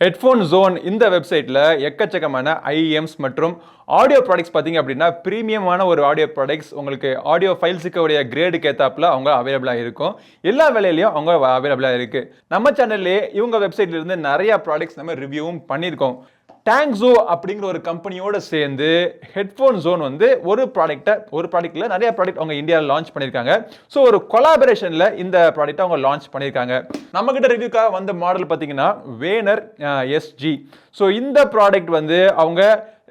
Headphone zone இந்த வெப்சைட்டில் எக்கச்சக்கமான ஐஎம்ஸ் மற்றும் ஆடியோ ப்ராடக்ட்ஸ் பார்த்தீங்க அப்படின்னா ப்ரீமியமான ஒரு ஆடியோ ப்ராடக்ட்ஸ் உங்களுக்கு ஆடியோ ஃபைல்ஸுக்கு உடைய கிரேடுக்கு ஏத்தாப்புல அவங்க அவைலபிளாக இருக்கும். எல்லா வேலையிலையும் அவங்க அவைலபிளாக இருக்குது நம்ம சேனல்லே இவங்க வெப்சைட்லேருந்து நிறையா ப்ராடக்ட்ஸ் நம்ம ரிவ்யூவும் பண்ணியிருக்கோம். டேங்ஸோ அப்படிங்கிற ஒரு கம்பெனியோட சேர்ந்து ஹெட்ஃபோன் ஜோன் வந்து ஒரு ப்ராடக்ட்டை ஒரு ப்ராடக்ட்டில் நிறைய ப்ராடக்ட் அவங்க இந்தியாவில் லான்ச் பண்ணியிருக்காங்க. ஸோ ஒரு கொலாபரேஷனில் இந்த ப்ராடக்ட்டை அவங்க லான்ச் பண்ணியிருக்காங்க. நம்மக்கிட்ட ரிவ்யூக்காக வந்த மாடல் பார்த்தீங்கன்னா வேனர் எஸ்ஜி ஸோ இந்த ப்ராடக்ட் வந்து அவங்க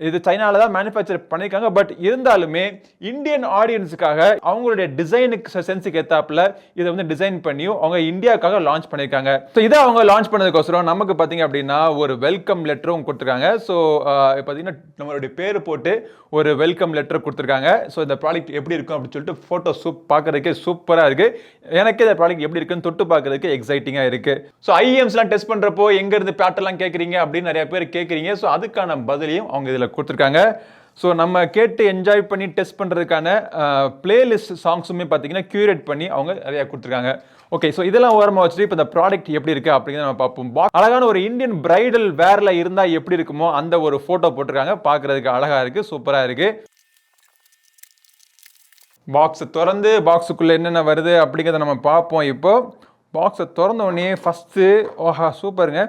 இது சைனாவில் தான் மேனுஃபேக்சர் பண்ணியிருக்காங்க பட் இருந்தாலுமே இந்தியன் ஆடியன்ஸுக்காக அவங்களுடைய டிசைனுக்கு சென்ஸுக்கு ஏற்றாப்புல இதை வந்து டிசைன் பண்ணியும் அவங்க இந்தியாவுக்காக லான்ச் பண்ணியிருக்காங்க ஸோ இதை அவங்க லான்ச் பண்ணதுக்கோசரம் நமக்கு பார்த்தீங்க அப்படின்னா ஒரு வெல்கம் லெட்டரும் கொடுத்துருக்காங்க. ஸோ பார்த்தீங்கன்னா நம்மளுடைய பேர் போட்டு ஒரு வெல்கம் லெட்டர் கொடுத்துருக்காங்க. ஸோ இந்த ப்ராடக்ட் எப்படி இருக்கும் அப்படின்னு சொல்லிட்டு ஃபோட்டோ சூப் பார்க்குறதுக்கே சூப்பராக இருக்குது எனக்கு இந்த ப்ராடக்ட் எப்படி இருக்குன்னு தொட்டு பார்க்கறதுக்கு எக்ஸைட்டிங்காக இருக்குது ஸோ ஐஎம்ஸ்லாம் டெஸ்ட் பண்ணுறப்போ எங்கேருந்து பேட்டர்லாம் கேட்குறீங்க அப்படின்னு நிறைய பேர் கேட்குறீங்க ஸோ அதுக்கான பதிலையும் அவங்க இதில் கொடுத்துருக்காங்க. ஸோ நம்ம கேட்டு என்ஜாய் பண்ணி டெஸ்ட் பண்ணுறதுக்கான பிளேலிஸ்ட் சாங்ஸுமே பார்த்தீங்கன்னா க்யூரேட் பண்ணி அவங்க நிறையா கொடுத்துருக்காங்க. ஓகே ஸோ இதெல்லாம் ஓரமாக வச்சுட்டு இப்போ இந்த ப்ராடக்ட் எப்படி இருக்குது அப்படிங்கிறத நம்ம பார்ப்போம். அழகான ஒரு இந்தியன் பிரைடல் வேரில் இருந்தால் எப்படி இருக்குமோ அந்த ஒரு ஃபோட்டோ போட்டிருக்காங்க. பார்க்குறதுக்கு அழகாக இருக்குது சூப்பராக இருக்குது பாக்ஸை திறந்து பாக்ஸுக்குள்ளே என்னென்ன வருது அப்படிங்கிறத நம்ம பார்ப்போம் இப்போ. பாக்ஸை திறந்த உடனே ஃபஸ்ட்டு ஓஹா சூப்பருங்க.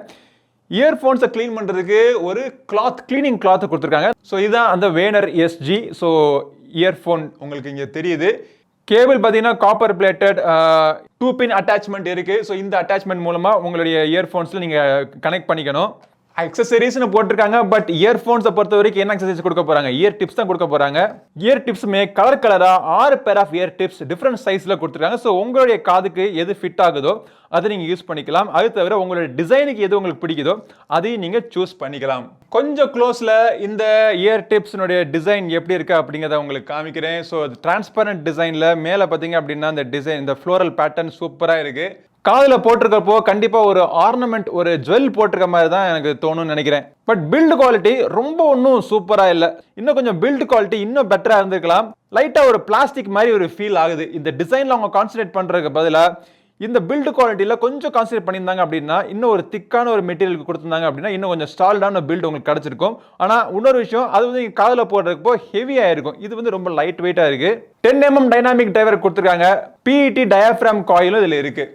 இயர்ஃபோன்ஸை க்ளீன் பண்ணுறதுக்கு ஒரு கிளாத் க்ளீனிங் கிளாத்தை கொடுத்துருக்காங்க. ஸோ இதுதான் அந்த வேனர் எஸ்ஜி ஸோ இயர்ஃபோன் உங்களுக்கு இங்கே தெரியுது. கேபிள் பார்த்தீங்கன்னா copper plated two pin attachment இருக்குது ஸோ இந்த அட்டாச்மெண்ட் மூலமாக உங்களுடைய இயர்ஃபோன்ஸில் நீங்கள் கனெக்ட் பண்ணிக்கணும். அக்சசரிஸ்னு போட்டிருக்காங்க பட் இயர்ஃபோன்ஸை பொறுத்த வரைக்கும் என்ன அக்சசரிஸ் கொடுக்க போகிறாங்க இயர் டிப்ஸ் தான் கொடுக்க போகிறாங்க இயர் டிப்ஸுமே கலர் கலராக ஆறு pair half year tips different சைஸில் கொடுத்துருக்காங்க. ஸோ உங்களுடைய காதுக்கு எது ஃபிட் ஆகுதோ அதை நீங்கள் யூஸ் பண்ணிக்கலாம். அது தவிர உங்களுடைய டிசைனுக்கு எது உங்களுக்கு பிடிக்குதோ அதையும் நீங்கள் சூஸ் பண்ணிக்கலாம். கொஞ்சம் க்ளோஸில் இந்த இயர் டிப்ஸினுடைய டிசைன் எப்படி இருக்கு அப்படிங்கிறத உங்களுக்கு காமிக்கிறேன். ஸோ டிரான்ஸ்பரண்ட் டிசைனில் மேலே பார்த்தீங்க அப்படின்னா இந்த டிசைன் இந்த ஃப்ளோரல் பேட்டர்ன் சூப்பராக இருக்குது காதில் போட்டிருக்கப்போ கண்டிப்பாக ஒரு ஆர்னமெண்ட் ஒரு ஜுவல் போட்டிருக்க மாதிரி தான் எனக்கு தோணும்னு நினைக்கிறேன். பட் பில்டு குவாலிட்டி ரொம்ப ஒன்றும் சூப்பராக இல்லை. இன்னும் கொஞ்சம் பில்டு குவாலிட்டி இன்னும் பெட்டராக இருந்திருக்கலாம். லைட்டாக ஒரு பிளாஸ்டிக் மாதிரி ஒரு ஃபீல் ஆகுது. இந்த டிசைனில் அவங்க கான்சன்ட்ரேட் பண்ணுறதுக்கு பதிலாக இந்த பில்டு குவாலிட்டியில் கொஞ்சம் கான்சன்ட்ரேட் பண்ணியிருந்தாங்க அப்படின்னா இன்னும் ஒரு திக்கான ஒரு மெட்டீரியலுக்கு கொடுத்துருந்தாங்க அப்படின்னா இன்னும் கொஞ்சம் ஸ்டால்டான பில்டு உங்களுக்கு கிடச்சிருக்கும். ஆனால் இன்னொரு விஷயம் அது வந்து நீங்கள் காதில் போடுறப்போ ஹெவியாக இருக்கும் இது வந்து ரொம்ப லைட் வெயிட்டாக இருக்குது ten mm mm dynamic driver கொடுத்துருக்காங்க. பிஇடி டயாஃப்ராம் காயிலும் இதில் இருக்குது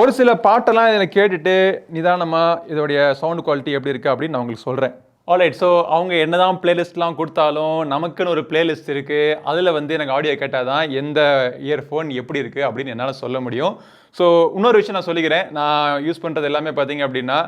ஒரு சில பாட்டெல்லாம் இதில் கேட்டுட்டு நிதானமாக இதோடைய சவுண்ட் குவாலிட்டி எப்படி இருக்குது அப்படின்னு நான் உங்களுக்கு சொல்கிறேன் ஆல்ரைட் ஸோ அவங்க என்னதான் பிளேலிஸ்ட்லாம் கொடுத்தாலும் நமக்குன்னு ஒரு பிளேலிஸ்ட் இருக்குது அதில் வந்து எனக்கு ஆடியோ கேட்டால் தான் எந்த இயர்ஃபோன் எப்படி இருக்குது அப்படின்னு என்னால் சொல்ல முடியும். ஸோ இன்னொரு விஷயம் நான் சொல்லிக்கிறேன். நான் யூஸ் பண்ணுறது எல்லாமே பார்த்தீங்க அப்படின்னா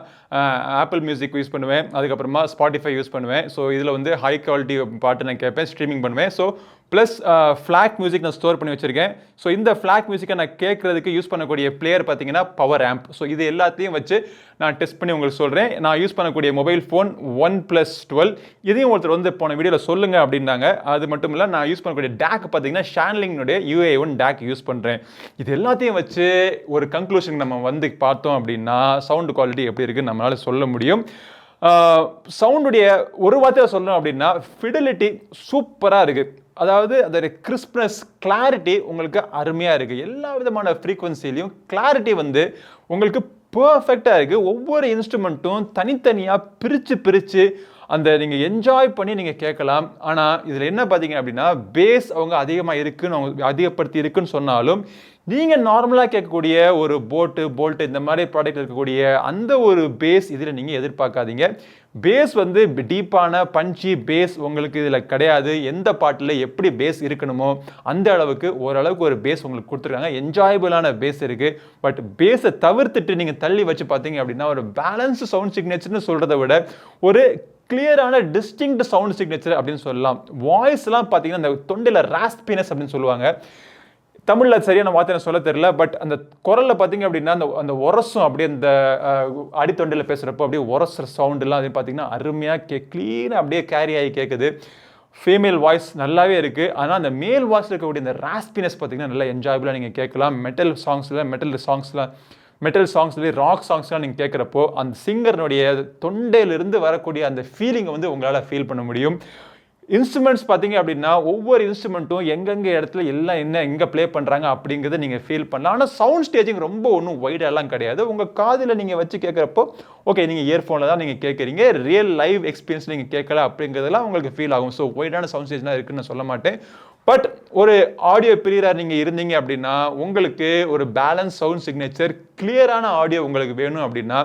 ஆப்பிள் மியூசிக் யூஸ் பண்ணுவேன். அதுக்கப்புறமா ஸ்பாட்டிஃபை யூஸ் பண்ணுவேன். ஸோ இதில் வந்து ஹை குவாலிட்டி பாட்டு நான் கேட்பேன் ஸ்ட்ரீமிங் பண்ணுவேன். ஸோ ப்ளஸ் ஃப்ளாக் மியூசிக் நான் ஸ்டோர் பண்ணி வச்சுருக்கேன். ஸோ இந்த ஃப்ளாக் மியூசிக்கை நான் கேட்குறதுக்கு யூஸ் பண்ணக்கூடிய பிளேயர் பார்த்தீங்கன்னா பவர் ஆம்ப் ஸோ இது எல்லாத்தையும் வச்சு நான் டெஸ்ட் பண்ணி உங்களுக்கு சொல்கிறேன் நான் யூஸ் பண்ணக்கூடிய mobile phone one plus twelve இதையும் ஒருத்தர் வந்து போன வீடியோவில் சொல்லுங்கள் அப்படின்னாங்க. அது மட்டும் இல்லை நான் யூஸ் பண்ணக்கூடிய டேக் பார்த்தீங்கன்னா ஷான்லிங்னுடைய யூஏ ஒன் டேக் யூஸ் பண்ணுறேன் இது எல்லாத்தையும் வச்சு ஒரு கன்க்ளூஷன் நம்ம வந்து பார்த்தோம் அப்படின்னா சவுண்டு குவாலிட்டி எப்படி இருக்குன்னு நம்மளால சொல்ல முடியும். சவுண்டுடைய ஒரு வார்த்தையை சொல்லணும் அப்படின்னா ஃபிடிலிட்டி சூப்பராக இருக்குது அதாவது அதோட கிறிஸ்ப்னஸ் கிளாரிட்டி உங்களுக்கு அருமையாக இருக்குது எல்லா விதமான ஃப்ரீக்வன்சிலையும் கிளாரிட்டி வந்து உங்களுக்கு பர்ஃபெக்டாக இருக்குது ஒவ்வொரு இன்ஸ்ட்ருமெண்ட்டும் தனித்தனியாக பிரித்து பிரித்து அந்த நீங்கள் என்ஜாய் பண்ணி நீங்கள் கேட்கலாம். ஆனால் இதில் என்ன பார்த்தீங்க அப்படின்னா பேஸ் அவங்க அதிகமாக இருக்குன்னு அவங்க அதிகப்படுத்தி இருக்குன்னு சொன்னாலும் நீங்கள் நார்மலாக கேட்கக்கூடிய ஒரு போட்டு போல்ட்டு இந்த மாதிரி ப்ராடக்ட் இருக்கக்கூடிய அந்த ஒரு பேஸ் இதில் நீங்கள் எதிர்பார்க்காதீங்க. பேஸ் வந்து டீப்பான பஞ்சி பேஸ் உங்களுக்கு இதில் கிடையாது. எந்த பாட்டில் எப்படி பேஸ் இருக்கணுமோ அந்த அளவுக்கு ஓரளவுக்கு ஒரு பேஸ் உங்களுக்கு கொடுத்துருக்காங்க. என்ஜாயபிளான பேஸ் இருக்குது பட் பேஸை தவிர்த்துட்டு நீங்கள் தள்ளி வச்சு பார்த்தீங்க அப்படின்னா ஒரு பேலன்ஸ் சவுண்ட் சிக்னேச்சர்னு சொல்கிறத விட ஒரு கிளியரான டிஸ்டிங்க்ட் சவுண்ட் சிக்னேச்சர் அப்படின்னு சொல்லலாம். வாய்ஸ்லாம் பார்த்தீங்கன்னா அந்த தொண்டையில் ராஸ்பினஸ் அப்படின்னு சொல்லுவாங்க. தமிழில் சரியான வார்த்தை எனக்கு சொல்ல தெரியல பட் அந்த குரலில் பார்த்தீங்க அப்படின்னா அந்த அந்த உரசும் அப்படியே அந்த அடித்தொண்டையில் பேசுகிறப்போ அப்படியே உரசுற சவுண்டுலாம் அது பார்த்தீங்கன்னா அருமையாக கே க்ளீனாக அப்படியே கேரி ஆகி கேட்குது. ஃபீமேல் வாய்ஸ் நல்லாவே இருக்குது ஆனால் அந்த மேல் வாய்ஸ் இருக்கக்கூடிய அந்த ராஸ்பினஸ் பார்த்தீங்கன்னா நல்லா என்ஜாயபுளாக நீங்கள் கேட்கலாம். மெட்டல் சாங்ஸில் மெட்டல் சாங்ஸ்லாம் மெட்டல் சாங்ஸ்லேயே ராக் சாங்ஸ்லாம் நீங்கள் கேட்குறப்போ அந்த சிங்கர்னுடைய தொண்டையிலிருந்து வரக்கூடிய அந்த ஃபீலிங்கை வந்து உங்களால் ஃபீல் பண்ண முடியும். இன்ஸ்ட்ருமெண்ட்ஸ் பார்த்தீங்க அப்படின்னா ஒவ்வொரு இன்ஸ்ட்ருமெண்ட்டும் எங்கெங்கே இடத்துல எல்லாம் என்ன எங்கே ப்ளே பண்ணுறாங்க அப்படிங்கிறத நீங்கள் ஃபீல் பண்ணலாம். ஆனால் சவுண்ட் ஸ்டேஜிங் ரொம்ப ஒன்றும் வைடெல்லாம் கிடையாது. உங்கள் காதில் நீங்கள் வச்சு கேட்குறப்போ ஓகே நீங்கள் இயர்ஃபோனில் தான் நீங்கள் கேட்குறீங்க. ரியல் லைவ் எக்ஸ்பீரியன்ஸ் நீங்கள் கேட்கல அப்படிங்கிறதெல்லாம் உங்களுக்கு ஃபீல் ஆகும். ஸோ ஒய்டான சவுண்ட் ஸ்டேஜ்லாம் இருக்குன்னு சொல்ல மாட்டேன். பட் ஒரு ஆடியோ பிரியராக நீங்கள் இருந்தீங்க அப்படின்னா உங்களுக்கு ஒரு பேலன்ஸ் சவுண்ட் சிக்னேச்சர் கிளியரான ஆடியோ உங்களுக்கு வேணும் அப்படின்னா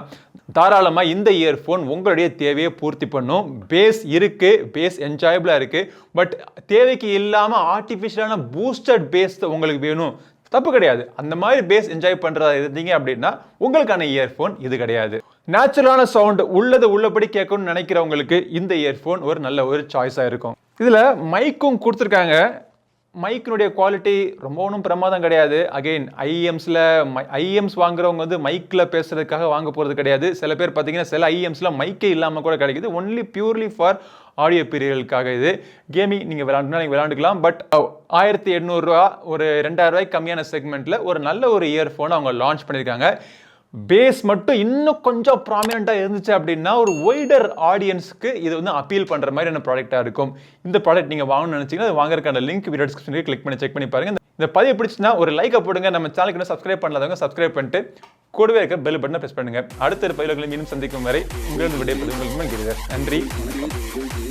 தாராளமாக இந்த இயர்ஃபோன் உங்களுடைய தேவையை பூர்த்தி பண்ணும். பேஸ் இருக்குது பேஸ் என்ஜாயபிளாக இருக்குது பட் தேவைக்கு இல்லாமல் ஆர்டிஃபிஷியலான பூஸ்டட் பேஸ் உங்களுக்கு வேணும். தப்பு கிடையாது. அந்த மாதிரி பேஸ் என்ஜாய் பண்ணுறதா இருந்தீங்க அப்படின்னா உங்களுக்கான இயர்ஃபோன் இது கிடையாது. நேச்சுரலான சவுண்ட் உள்ளது உள்ளபடி கேட்கணும்னு நினைக்கிறவங்களுக்கு இந்த இயர்ஃபோன் ஒரு நல்ல ஒரு சாய்ஸாக இருக்கும். இதில் மைக்கும் கொடுத்துருக்காங்க. மைக்கினுடைய குவாலிட்டி ரொம்ப ஒன்றும் பிரமாதம் கிடையாது. அகெயின் ஐஎம்ஸில் ஐஎம்ஸ் வாங்குறவங்க வந்து மைக்கில் பேசுகிறதுக்காக வாங்க போகிறது கிடையாது. சில பேர் பார்த்தீங்கன்னா சில ஐஎம்ஸில் மைக்கே இல்லாமல் கூட கிடைக்குது. ஒன்லி பியூர்லி ஃபார் ஆடியோ பீரியர்களுக்காக இது. கேமிங் நீங்கள் விளாண்டுனா நீங்கள் விளாண்டுக்கலாம். பட் uh, ஆயிரத்தி எண்ணூறுரூவா ஒரு ரெண்டாயிரம் கம்மியான செக்மெண்ட்டில் ஒரு நல்ல ஒரு இயர்ஃபோனை அவங்க லான்ச் பண்ணியிருக்காங்க. பேஸ் மட்டும் இன்னும் கொஞ்சம் ப்ராமினெண்ட்டாக இருந்துச்சு அப்படின்னா ஒரு ஒய்டர் ஆடியன்ஸ்க்கு இது வந்து அப்பீல் பண்ணுற மாதிரியான ப்ராடக்ட்டாக இருக்கும். இந்த ப்ராடக்ட் நீங்கள் வாங்கணும்னு நினச்சிங்கன்னா அது வாங்குறதுக்கான லிங்க் வீடியோ டிஸ்கிரிப்ஷனில் கிளிக் பண்ணி செக் பண்ணி பாருங்கள் இந்த பதிவு பிடிச்சுன்னா ஒரு லைக்கை போடுங்க. நம்ம சேனலுக்கு இன்னும் சப்ஸ்கிரைப் பண்ணாதவங்க சப்ஸ்கிரைப் பண்ணிட்டு கூடவே இருக்க பெல் பட்டனை ப்ரெஸ் பண்ணுங்க. அடுத்த ஒரு பதிவுகளை மீண்டும் சந்திக்கும் வரை உங்களிடம் விடைபெறுவது உங்களுக்கு நன்றி. வணக்கம்